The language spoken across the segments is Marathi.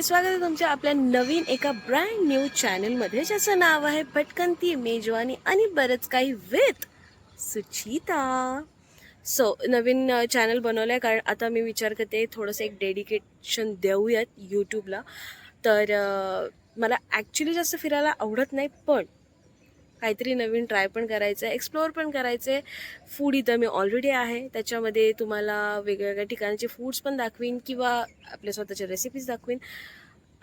आणि स्वागत आहे तुमच्या आपल्या नवीन एका ब्रँड न्यू चॅनलमध्ये ज्याचं नाव आहे भटकंती मेजवानी आणि बरंच काही विथ सुचिता. सो नवीन चॅनल बनवलं आहे कारण आता मी विचार करते थोडंसं एक डेडिकेशन देऊयात यूट्यूबला तर मला ॲक्च्युली जास्त फिरायला आवडत नाही पण काहीतरी नवीन ट्राय पण करायचं आहे एक्सप्लोअर पण करायचं आहे फूड इथं मी ऑलरेडी आहे. त्याच्यामध्ये तुम्हाला वेगवेगळ्या ठिकाणचे फूड्स पण दाखवीन किंवा आपल्या स्वतःच्या रेसिपीज दाखवीन.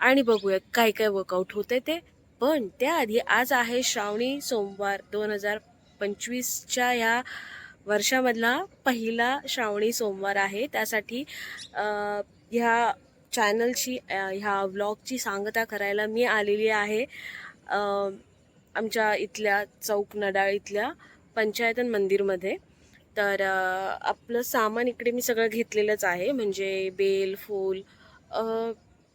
आणि बघूयात काय काय वर्कआउट होतं आहे ते. पण त्याआधी आज आहे श्रावणी सोमवार दोन हजार पंचवीसच्या ह्या वर्षामधला पहिला श्रावणी सोमवार आहे. त्यासाठी ह्या चॅनलची ह्या व्लॉगची सांगता करायला मी आलेली आहे. आमच्या इथल्या चौक नडाळ इथल्या पंचायतन मंदिरमध्ये. तर आपलं सामान इकडे मी सगळं घेतलेलंच आहे. म्हणजे बेल फूल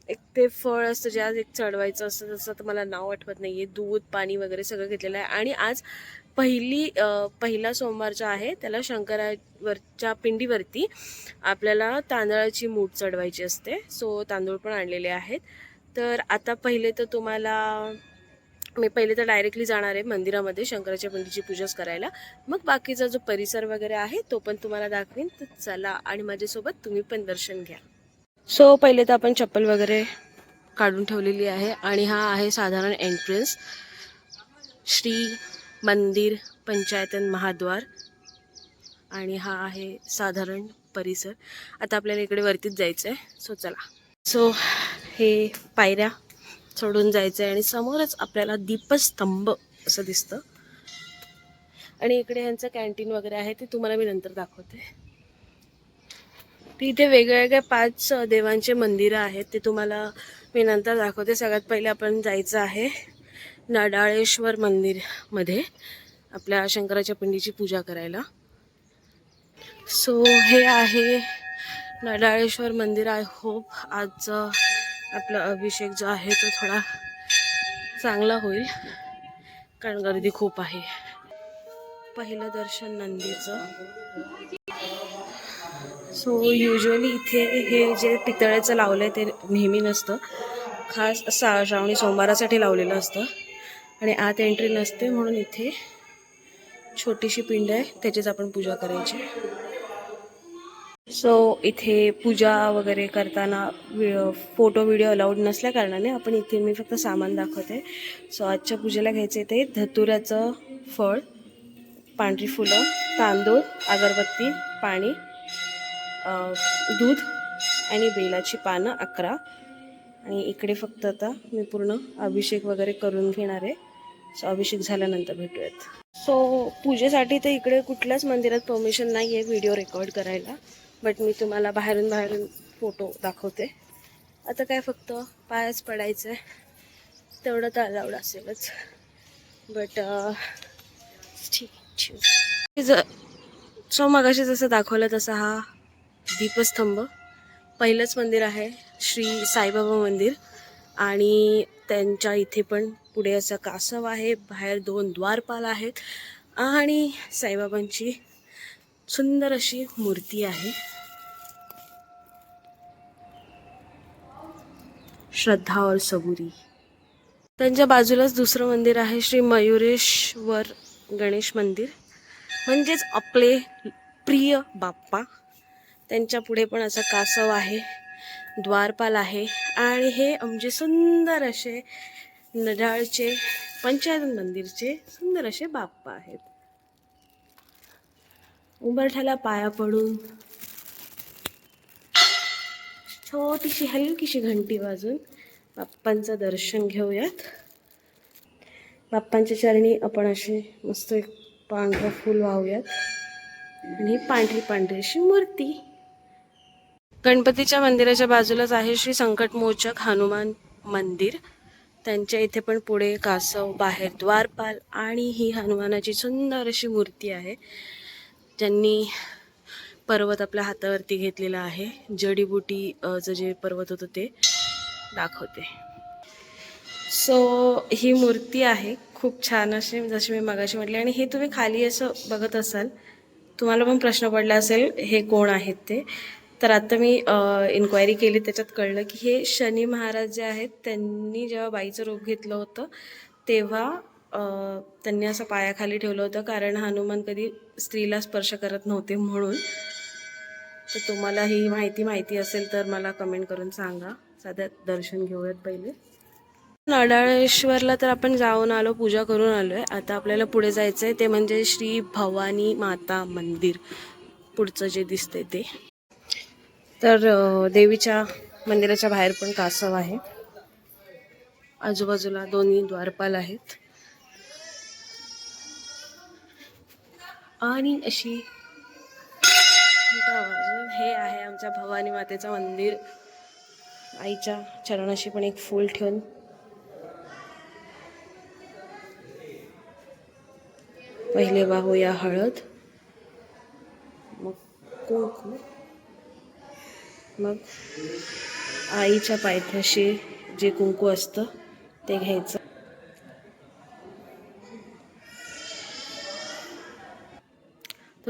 एक ते फळ असतं ज्या एक चढवायचं असतं तसं तर मला नाव आठवत नाही आहे दूध पाणी वगैरे सगळं घेतलेलं आहे. आणि आज पहिली पहिला पहिला सोमवारचा आहे त्याला शंकरावरच्या पिंडीवरती आपल्याला तांदळाची मूठ चढवायची असते. सो तांदूळ पण आणलेले आहेत. तर आता पहिले तर तुम्हाला मी पहिले तर डायरेक्टली जाणार आहे मंदिरामध्ये शंकराच्या पिंडीची पूजाच करायला. मग बाकीचा जो परिसर वगैरे आहे तो पण तुम्हाला दाखवीन. तर चला आणि माझ्यासोबत तुम्ही पण दर्शन घ्या. सो पहिले तर आपण चप्पल वगैरे काढून ठेवलेली आहे आणि हा आहे साधारण एंट्रन्स श्री मंदिर पंचायतन महाद्वार. आणि हा आहे साधारण परिसर. आता आपल्याला इकडे वरतीच जायचं आहे सो चला. सो हे पायऱ्या चढून जायचं आहे आणि समोरच आपल्याला दीपस्तंभ असं दिसतं. आणि इकडे ह्यांचं कॅन्टीन वगैरे आहे ते तुम्हाला मी नंतर दाखवते. तिथे वेगवेगळ्या पाच देवांचे मंदिरं आहेत ते तुम्हाला मी नंतर दाखवते. सगळ्यात पहिले आपण जायचं आहे नडाळेश्वर मंदिरमध्ये आपल्या शंकराच्या पिंडीची पूजा करायला. सो हे आहे नडाळेश्वर मंदिर आय होप आज आपला अभिषेक जो आहे तो थोडा चांगला होईल. कारण गर्दी खूप आहे. पहिलं दर्शन नंदीचं. सो युजली इथे हे जे पितळ्याचं लावलं आहे ते नेहमी नसतं. खास सा श्रावणी सोमवारासाठी लावलेलं असतं. आणि आत एंट्री नसते म्हणून इथे छोटीशी पिंड आहे. त्याचीच आपण पूजा करायची. सो इथे पूजा वगैरे करताना फोटो व्हिडिओ अलाउड नसल्या कारणाने आपण इथे मी फक्त सामान दाखवते. सो आजच्या पूजेला घ्यायचे ते धतुऱ्याचं फळ पांढरी फुलं तांदूळ अगरबत्ती पाणी दूध आणि बेलाची पानं अकरा. आणि इकडे फक्त आता मी पूर्ण अभिषेक वगैरे करून घेणार आहे. सो अभिषेक झाल्यानंतर भेटूयात. सो पूजेसाठी तर इकडे कुठल्याच मंदिरात परमिशन नाही आहे व्हिडिओ रेकॉर्ड करायला. बट मी तुम्हाला बाहेरून बाहेरून फोटो दाखवते. आता काय फक्त पायच पडायचं आहे तेवढं तर अलाउड असेलच. बट uh, ठीक ठीक. ज सो मगाशी जसं दाखवलं तसा हा दीपस्तंभ. पहिलंच मंदिर आहे श्री साईबाबा मंदिर. आणि त्यांच्या इथे पण पुढे असं कासव आहे. बाहेर दोन द्वारपाल आहेत. आणि साईबाबांची सुंदर अशी मूर्ती आहे. श्रद्धा और सबुरी. त्यांच्या बाजूलाच दुसरं मंदिर आहे श्री मयुरेश्वर गणेश मंदिर. म्हणजेच आपले प्रिय बाप्पा. त्यांच्या पुढे पण असं कासव आहे द्वारपाल आहे आणि हे आमचे सुंदर असे नडाळचे पंचायत मंदिरचे सुंदर असे बाप्पा आहेत. उंबरठ्याला पाया पडून. छोटीशी हलकीशी घंटी वाजून बाप्पांचं दर्शन घेऊयात. बाप्पांच्या चरणी आपण असे मस्त एक पांढरं फूल वाहूयात. आणि पांढरी पांढरी अशी मूर्ती. गणपतीच्या मंदिराच्या बाजूलाच आहे श्री संकटमोचक हनुमान मंदिर. त्यांच्या इथे पण पुढे कासव बाहेर द्वारपाल आणि ही हनुमानाची सुंदर अशी मूर्ती आहे. ज्यांनी पर्वत आपल्या हातावरती घेतलेला आहे. जडीबुटी जे पर्वत होतं ते दाखवते. सो ही मूर्ती आहे. खूप छान अशी जशी मी मगाशी म्हटली. आणि हे तुम्ही खाली असं बघत असाल तुम्हाला पण प्रश्न पडला असेल हे कोण आहेत ते? तर आता मी इन्क्वायरी केली. त्याच्यात कळलं की हे शनी महाराज जे आहेत त्यांनी जेव्हा बाईचं रूप घेतलं होतं तेव्हा त्यांनी असं पायाखाली ठेवलं होतं कारण हनुमान कधी स्त्रीला स्पर्श करत नव्हते म्हणून. तर तुम्हाला ही माहिती माहिती असेल तर मला कमेंट करून सांगा. साध्या दर्शन घेऊयात पहिले. नडाळेश्वरला तर आपण जाऊन आलो पूजा करून आलो आहे आता आपल्याला पुढे जायचं आहे ते म्हणजे श्री भवानी माता मंदिर. पुढचं जे दिसतंय ते. तर देवीच्या मंदिराच्या बाहेर पण कासव आहे. आजूबाजूला दोन्ही द्वारपाल आहेत. आणि अशी हे आहे आमच्या भवानी मातेचं मंदिर. आईच्या चरणाशी पण एक फूल ठेवून. पहिले वाहूया हळद. मग कुंकू. मग आईच्या पायथ्याशी जे कुंकू असतं ते घ्यायचं.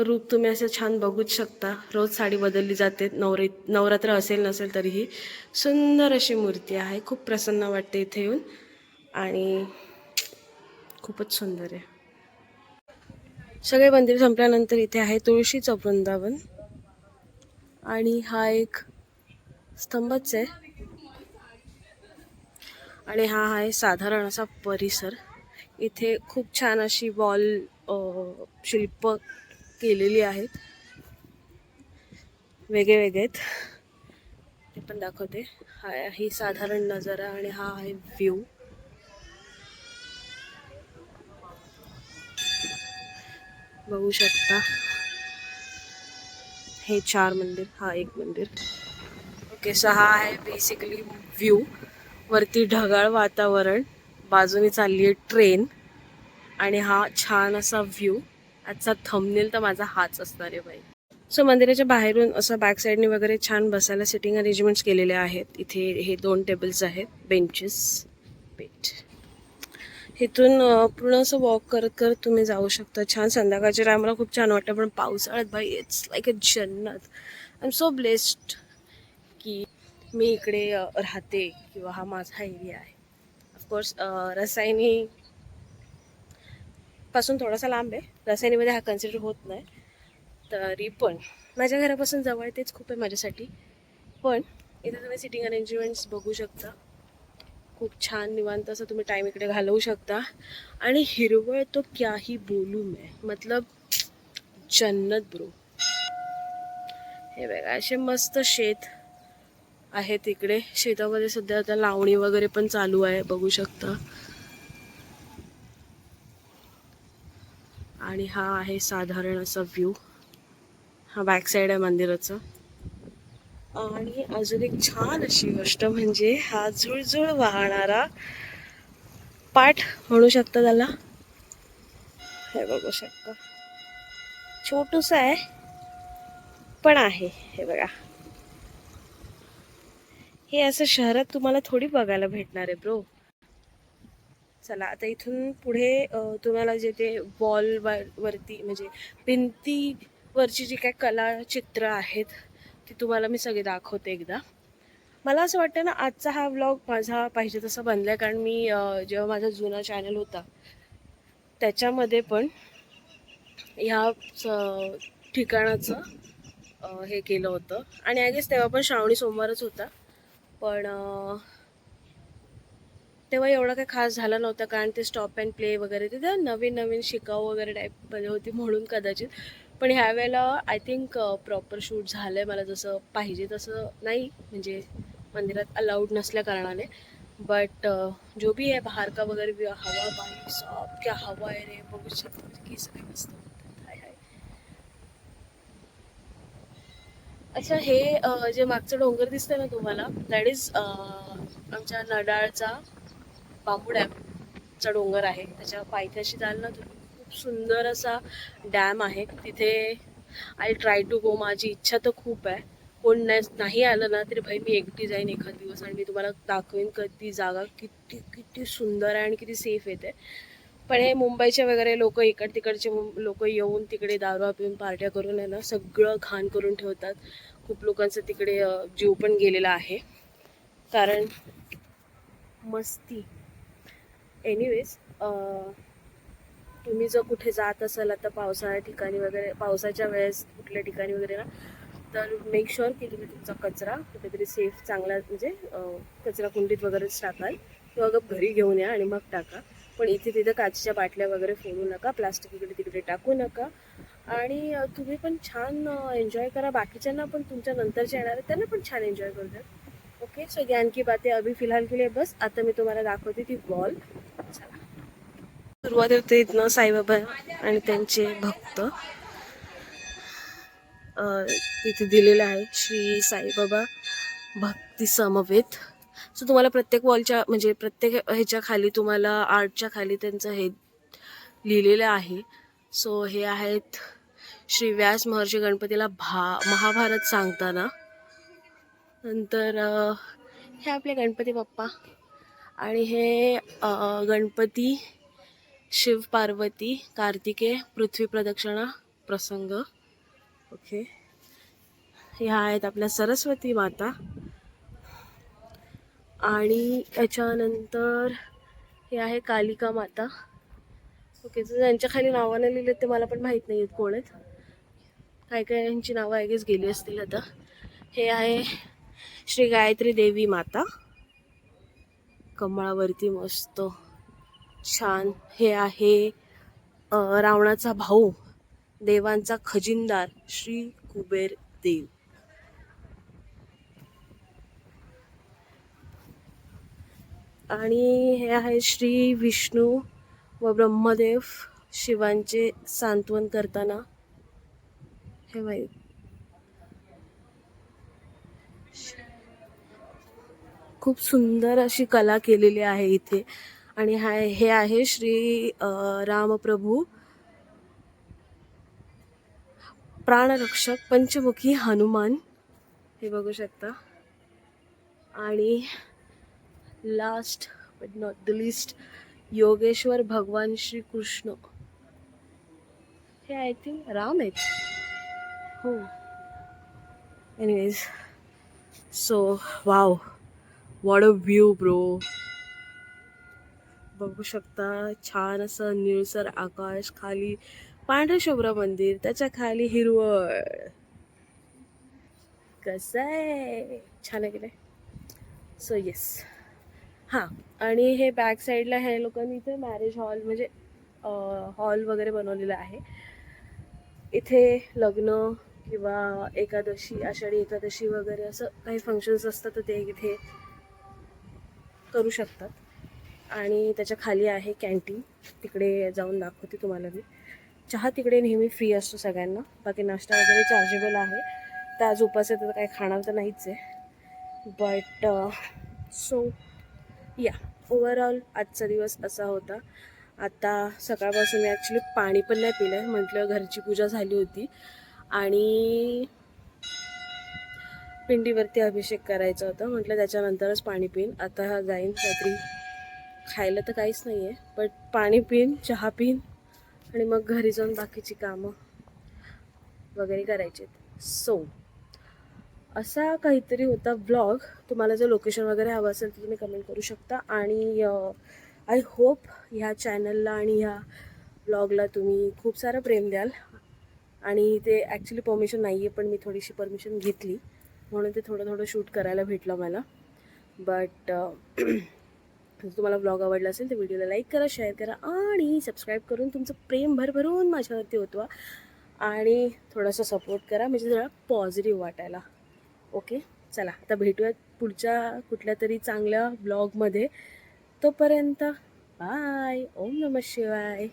रूप तुम्ही असं छान बघूच शकता. रोज साडी बदलली जाते. नवरे नवरात्र असेल नसेल तरीही सुंदर अशी मूर्ती आहे. खूप प्रसन्न वाटते इथे येऊन. आणि खूपच सुंदर आहे. सगळे मंदिर संपल्यानंतर इथे आहे तुळशीचं वृंदावन. आणि हा एक स्तंभच आहे. आणि हा आहे साधारण असा परिसर. इथे खूप छान अशी वॉल शिल्प केलेली आहेत. वेगळे वेगळे आहेत. ते पण दाखवते. हा ही साधारण नजारा आणि हा आहे व्ह्यू बघू शकता. हे चार मंदिर हा एक मंदिर. ओके सहा हा आहे बेसिकली व्ह्यू वरती ढगाळ वातावरण बाजूने चालली आहे ट्रेन आणि हा छान असा व्ह्यू आजचा थंबनेल तर माझा हाच असणार आहे बाई. सो मंदिराच्या बाहेरून असं बॅक साईडने वगैरे छान बसायला सिटिंग अरेंजमेंट्स केलेले आहेत. इथे हे दोन टेबल्स आहेत बेंचेस बेट इथून पूर्ण असं वॉक करत करत तुम्ही जाऊ शकता. छान संध्याकाळच्या टायमाला खूप छान वाटतं पण पावसाळ्यात बाई इट्स लाईक अ जन्नत. आय एम सो ब्लेस्ड की मी इकडे राहते किंवा हा माझा एरिया आहे. ऑफकोर्स रसायनी पासून थोडासा लांब आहे. रसायनीमध्ये हा कन्सिडर होत नाही. तरी पण. माझ्या घरापासून जवळ आहे तेच खूप आहे माझ्यासाठी. पण इथे तुम्ही सिटिंग अरेंजमेंट्स बघू शकता. खूप छान निवांत असं तुम्ही टाईम इकडे घालवू शकता. आणि हिरवळ तो क्याही बोलू मे मतलब जन्नत ब्रो हे बघा असे मस्त शेत आहेत इकडे. शेतामध्ये सध्या आता लावणी वगैरे पण चालू आहे बघू शकता. आणि हा आहे साधारण असा व्ह्यू हा बॅक साईड आहे मंदिराचं. आणि अजून एक छान अशी गोष्ट म्हणजे हा झुळझुळ वाहणारा पाठ म्हणू शकता त्याला. हे बघू शकता. छोटस आहे पण आहे. हे बघा. हे असं शहरात तुम्हाला थोडी बघायला भेटणार आहे ब्रो चला आता इथून पुढे तुम्हाला जे ते वॉलवर वरती म्हणजे भिंतीवरची जी काय कला चित्र आहेत ती तुम्हाला मी सगळे दाखवते एकदा. मला असं वाटतं ना आजचा हा व्लॉग माझा पाहिजे तसा बनला आहे कारण मी जेव्हा माझा जुना चॅनल होता त्याच्यामध्ये पण ह्या ठिकाणाचं हे केलं होतं. आणि आय गेस तेव्हा पण श्रावणी सोमवारच होता. पण तेव्हा एवढं काही खास झालं नव्हतं कारण ते स्टॉप अँड प्ले वगैरे तिथे नवीन नवीन शिकाऊ वगैरे टाईपमध्ये होती म्हणून कदाचित. पण ह्या वेळेला आय थिंक प्रॉपर शूट झालं आहे मला जसं पाहिजे तसं नाही म्हणजे मंदिरात अलाउड नसल्या कारणाने. बट जो भी आहे बाहेर का वगैरे हवा बाई सॉप क्या हवा आहे रे बघू शकतो की सगळे मस्त हाय हाय. अच्छा हे जे मागचं डोंगर दिसतंय ना तुम्हाला दॅट इज आमच्या नडाळचा बांबू डॅमचा डोंगर आहे. त्याच्या पायथ्याशी जाल ना तुम्ही. खूप सुंदर असा डॅम आहे. तिथे आय ट्राय टू गो. माझी इच्छा तर खूप आहे. कोण नाही नाही आलं ना तरी भाई मी एकटी जाईन एखाद दिवस आणि मी तुम्हाला दाखवेन कधी जागा किती किती सुंदर आहे आणि किती सेफ येते. पण हे मुंबईचे वगैरे लोक इकड तिकडचे लोक येऊन तिकडे दारू पिऊन पार्ट्या करून आहे ना सगळं घाण करून ठेवतात. खूप लोकांचा तिकडे जीव पण गेलेला आहे. कारण मस्ती. एनिवेज तुम्ही जर कुठे जात असाल आता पावसाळ्या ठिकाणी वगैरे पावसाच्या वेळेस कुठल्या ठिकाणी वगैरे ना तर मेक शुअर की तुम्ही तुमचा कचरा कुठेतरी सेफ चांगला म्हणजे कचरा कुंडीत वगैरेच टाकाल. किंवा अगं घरी घेऊन या आणि मग टाका. पण इथे तिथे काचेच्या बाटल्या वगैरे फोडू नका प्लास्टिक इकडे तिकडे टाकू नका. आणि तुम्ही पण छान एन्जॉय करा. बाकीच्यांना पण तुमच्या नंतरच्या येणार आहेत त्यांना पण छान एन्जॉय करू द्या. ओके सो ज्ञान की बातें अभी फिलहाल के लिए बस. आता मी तुम्हाला दाखवते ती वॉल सुरुवात होते इथनं साईबाबा आणि त्यांचे भक्त. तिथे दिलेलं आहे श्री साईबाबा भक्ती समवेत. सो तुम्हाला प्रत्येक वॉलच्या म्हणजे प्रत्येक ह्याच्या खाली तुम्हाला आर्टच्या खाली त्यांचं हे लिहिलेलं आहे. सो हे आहेत श्री व्यास महर्षी गणपतीला भा महाभारत सांगताना. नंतर हे आपले गणपती बाप्पा आणि हे गणपती शिव पार्वती कार्तिके पृथ्वी प्रदक्षिणा प्रसंग. ओके ह्या आहेत आपल्या सरस्वती माता. आणि याच्यानंतर हे आहे कालिका माता. ओके तर ज्यांच्या खाली नावानं लिहिलेत ते मला पण माहीत नाही आहेत कोण आहेत. काय काय यांची नावं आय गेस गेली असतील आता. हे आहे श्री गायत्री देवी माता. कमळावरती मस्त. छान हे आहे. रावणाचा भाऊ देवांचा खजिनदार श्री कुबेर देव. आणि हे आहे श्री विष्णू व ब्रह्मदेव शिवांचे सांत्वन करताना. हे माहीत खूप सुंदर अशी कला केलेली आहे इथे. आणि हा हे आहे श्री रामप्रभू. प्राणरक्षक पंचमुखी हनुमान. हे बघू शकता. आणि last but not the list Yogeshwar भगवान श्री कृष्ण हे आय थिंक राम आहेत. हो. Anyways so wow what a view bro बघू शकता. छान असं निळसर आकाश खाली पांढरशुभ्र मंदिर त्याच्याखाली हिरवळ. कसं आहे? छान आहे की नाही? सो येस हां आणि हे बॅक साईडला ह्या लोकांनी इथे मॅरेज हॉल म्हणजे हॉल वगैरे बनवलेला आहे. इथे लग्न किंवा एकादशी आषाढी एकादशी वगैरे असं काही फंक्शन्स असतात तर ते इथे करू शकतात. आणि त्याच्याखाली आहे कॅन्टीन तिकडे जाऊन दाखवते तुम्हाला मी. चहा तिकडे नेहमी फ्री असतो सगळ्यांना. बाकी नाश्ता वगैरे चार्जेबल आहे. तर आज उपास आहे तर काही खाणार तर नाहीच आहे. बट सो या ओवरऑल आजचा दिवस असा होता. आता सकाळपासून मी ॲक्च्युली पाणी पण नाही पिलं आहे म्हटलं घरची पूजा झाली होती. आणि पिंडीवरती अभिषेक करायचा होता. म्हटलं त्याच्यानंतरच पाणी पिईन. आता जाईन काहीतरी खायला तर काहीच नाही आहे बट पाणी पिन चहा पिन आणि मग घरी जाऊन बाकीची कामं वगैरे करायची सो असा काहीतरी होता ब्लॉग तुम्हाला जर लोकेशन वगैरे हवं असेल तर तुम्ही कमेंट करू शकता. आणि आय होप ह्या चॅनलला आणि ह्या ब्लॉगला तुम्ही खूप सारं प्रेम द्याल. आणि ते ॲक्च्युली परमिशन नाही आहे पण मी थोडीशी परमिशन घेतली. म्हणून ते थोडं थोडं शूट करायला भेटलं मला. बट जर तुम्हाला ब्लॉग आवडला असेल तर व्हिडिओला लाईक करा शेअर करा आणि सबस्क्राईब करून तुमचं प्रेम भरभरून माझ्यावरती होतवा आणि थोडासा सपोर्ट करा म्हणजे जरा पॉझिटिव्ह वाटायला. ओके चला आता भेटूयात पुढच्या कुठल्या तरी चांगल्या ब्लॉगमध्ये तोपर्यंत बाय ओम नमः शिवाय.